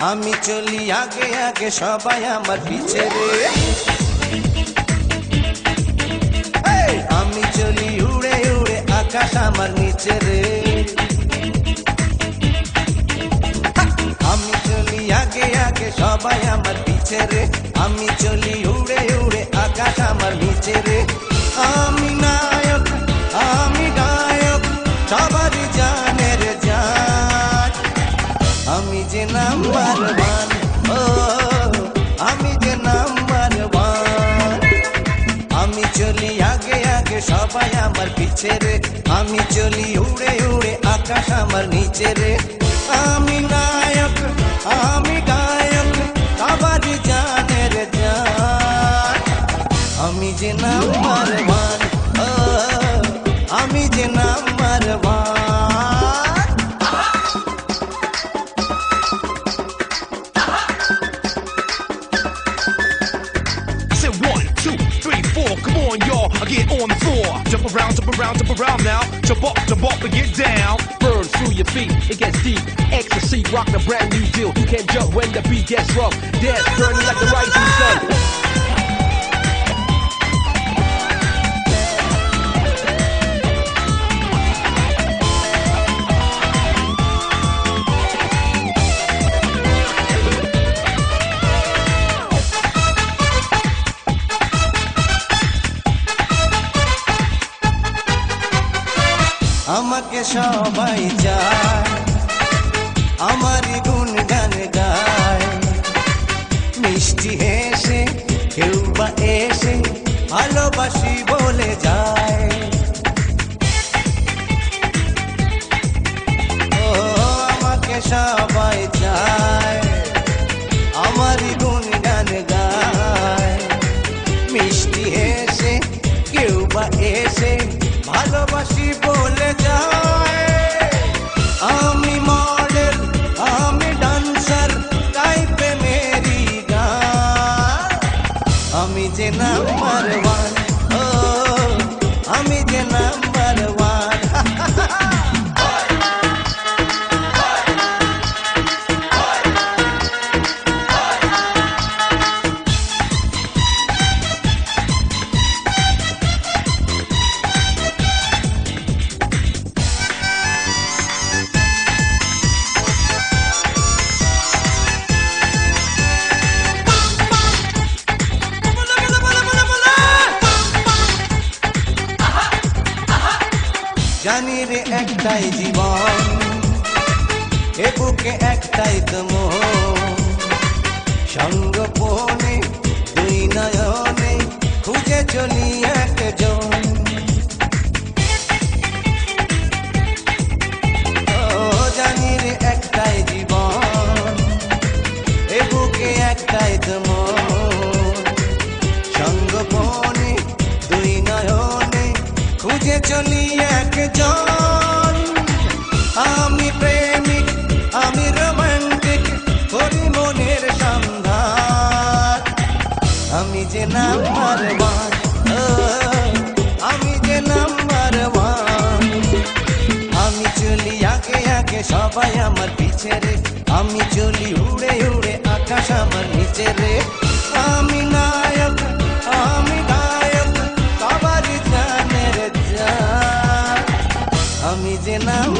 আগে আগে সবাই আমার পিছে রে। আমি চলি উড়ে উড়ে আকাশ আমার নিচে রে। আমি চলি আগে আগে সবাই আমার পিছে রে। চলি উড়ে উড়ে আকাশ আমার নিচে রে আমি নায়ক আমি গায়ক আবার জানে রে জান আমি যে নাম্বার ওয়ান আমি যে number one Floor. Jump around, jump around, jump around now. Jump up, jump up and get down. burn through your feet. It gets deep. Ecstasy, rock the brand new deal. You can't jump when the beat gets rough. Dance, burning like the rising sun. আমাকে সবাই চায় আমারই গুণ গান গায়। মিষ্টি হেসে, কেউ বা এসে ভালোবাসি বলে যায়। ও, আমাকে সবাই চায় আমারই গুণ গান গায়। মিষ্টি হেসে, কেউ বা এসে ভালোবাসি বলে যায়। আমি জানি রে একটাই জীবন এ বুকে একটাই সঙ্গ পোনে দুই নয়নে খুঁজে চলি একজন। যে নাম্বার আমি যে নাম্বার আমি সবাই আমার পিছে রে। আমি চলি উড়ে উড়ে আকাশ আমার নিচে রে। আমি নায়ক, আমি গায়ক সবারই জানের জান আমি যে নাম